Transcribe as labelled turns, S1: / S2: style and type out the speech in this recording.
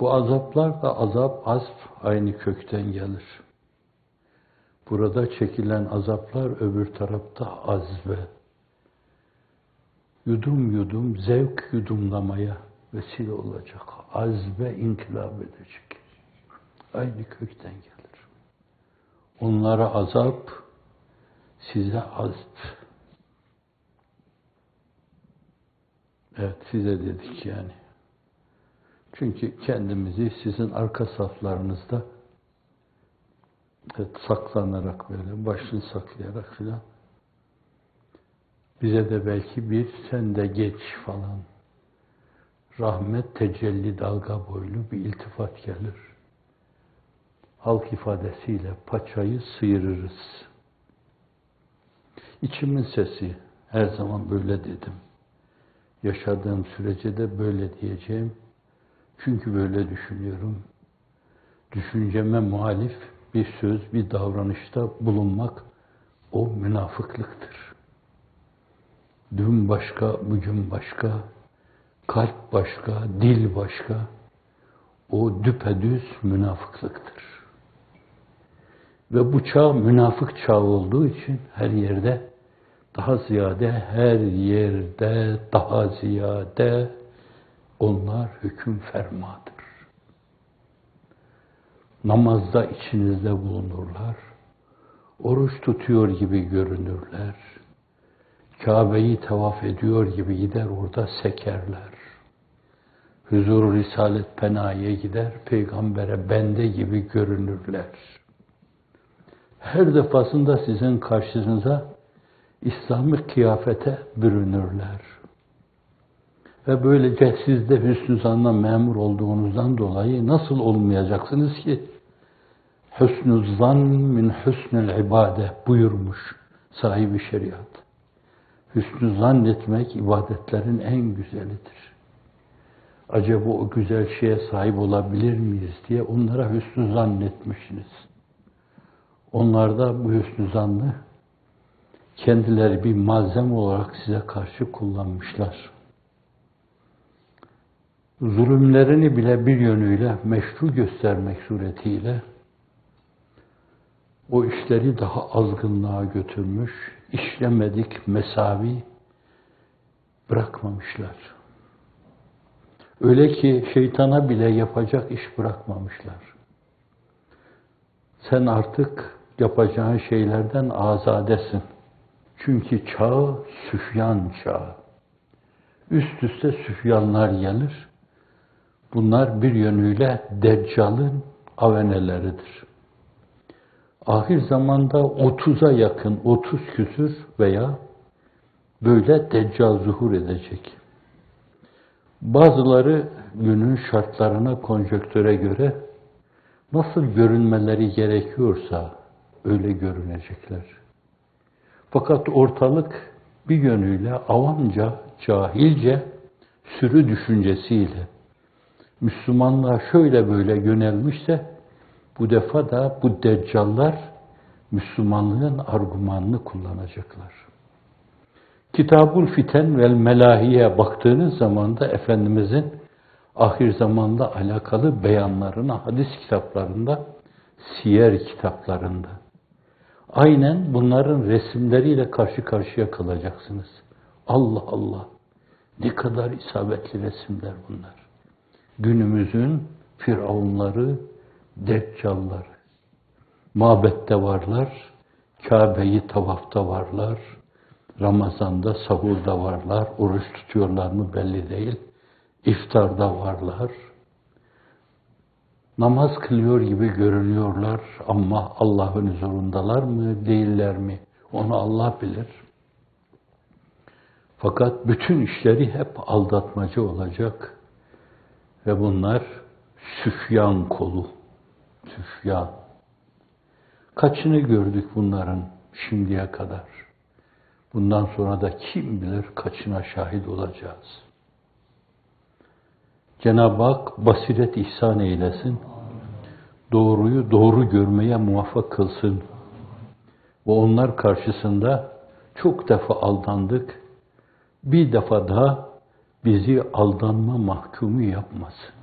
S1: Bu azaplar da azap, azp aynı kökten gelir. Burada çekilen azaplar öbür tarafta azbe. Yudum yudum zevk yudumlamaya vesile olacak. Azbe inkılap edecek. Aynı kökten gelir. Onlara azap, size azp. Evet size dedik yani. Çünkü kendimizi sizin arka saflarınızda evet, saklanarak böyle, başını saklayarak filan bize de belki bir sen de geç falan rahmet tecelli dalga boylu bir iltifat gelir. Halk ifadesiyle paçayı sıyırırız. İçimin sesi her zaman böyle dedim. Yaşadığım sürece de böyle diyeceğim. Çünkü böyle düşünüyorum. Düşünceme muhalif bir söz, bir davranışta bulunmak o münafıklıktır. Dün başka, bugün başka, kalp başka, dil başka. O düpedüz münafıklıktır. Ve bu çağ münafık çağ olduğu için her yerde daha ziyade her yerde daha ziyade onlar hüküm fermadır. Namazda içinizde bulunurlar. Oruç tutuyor gibi görünürler. Kabe'yi tavaf ediyor gibi gider orada sekerler. Huzur Risalet Penahi'ye gider, peygambere bende gibi görünürler. Her defasında sizin karşınıza İslami kıyafete bürünürler. Ve böylece siz de hüsnü zanla memur olduğunuzdan dolayı nasıl olmayacaksınız ki? Hüsnü zan min hüsnül ibade buyurmuş sahibi şeriat. Hüsnü zannetmek ibadetlerin en güzelidir. Acaba o güzel şeye sahip olabilir miyiz diye onlara hüsnü zannetmişsiniz. Onlar da bu hüsnü zannı kendileri bir malzeme olarak size karşı kullanmışlar. Zulümlerini bile bir yönüyle meşru göstermek suretiyle o işleri daha azgınlığa götürmüş, işlemedik mesavi bırakmamışlar. Öyle ki şeytana bile yapacak iş bırakmamışlar. Sen artık yapacağın şeylerden azadesin. Çünkü çağ süfyan çağı. Üst üste süfyanlar gelir. Bunlar bir yönüyle Deccal'ın aveneleridir. Ahir zamanda 30'a yakın, 30 küsür veya böyle Deccal zuhur edecek. Bazıları günün şartlarına, konjöktöre göre nasıl görünmeleri gerekiyorsa öyle görünecekler. Fakat ortalık bir yönüyle avamca, cahilce, sürü düşüncesiyle Müslümanlığa şöyle böyle yönelmişse bu defa da bu deccallar Müslümanlığın argümanını kullanacaklar. Kitabul Fiten vel Melahiye baktığınız zaman da Efendimizin ahir zamanda alakalı beyanlarına hadis kitaplarında, siyer kitaplarında aynen bunların resimleriyle karşı karşıya kalacaksınız. Allah Allah! Ne kadar isabetli resimler bunlar. Günümüzün firavunları, deccalları. Mabette varlar, Kabe'yi tavafta varlar, Ramazan'da sahurda varlar, oruç tutuyorlar mı belli değil, iftarda varlar, namaz kılıyor gibi görünüyorlar ama Allah'ın huzurundalar mı, değiller mi? Onu Allah bilir. Fakat bütün işleri hep aldatmacı olacak. Ve bunlar süfyan kolu. Süfyan. Kaçını gördük bunların şimdiye kadar. Bundan sonra da kim bilir kaçına şahit olacağız. Cenab-ı Hak basiret ihsan eylesin. Doğruyu doğru görmeye muvaffak kılsın. Ve onlar karşısında çok defa aldandık. Bir defa daha bizi aldanma mahkumu yapmasın.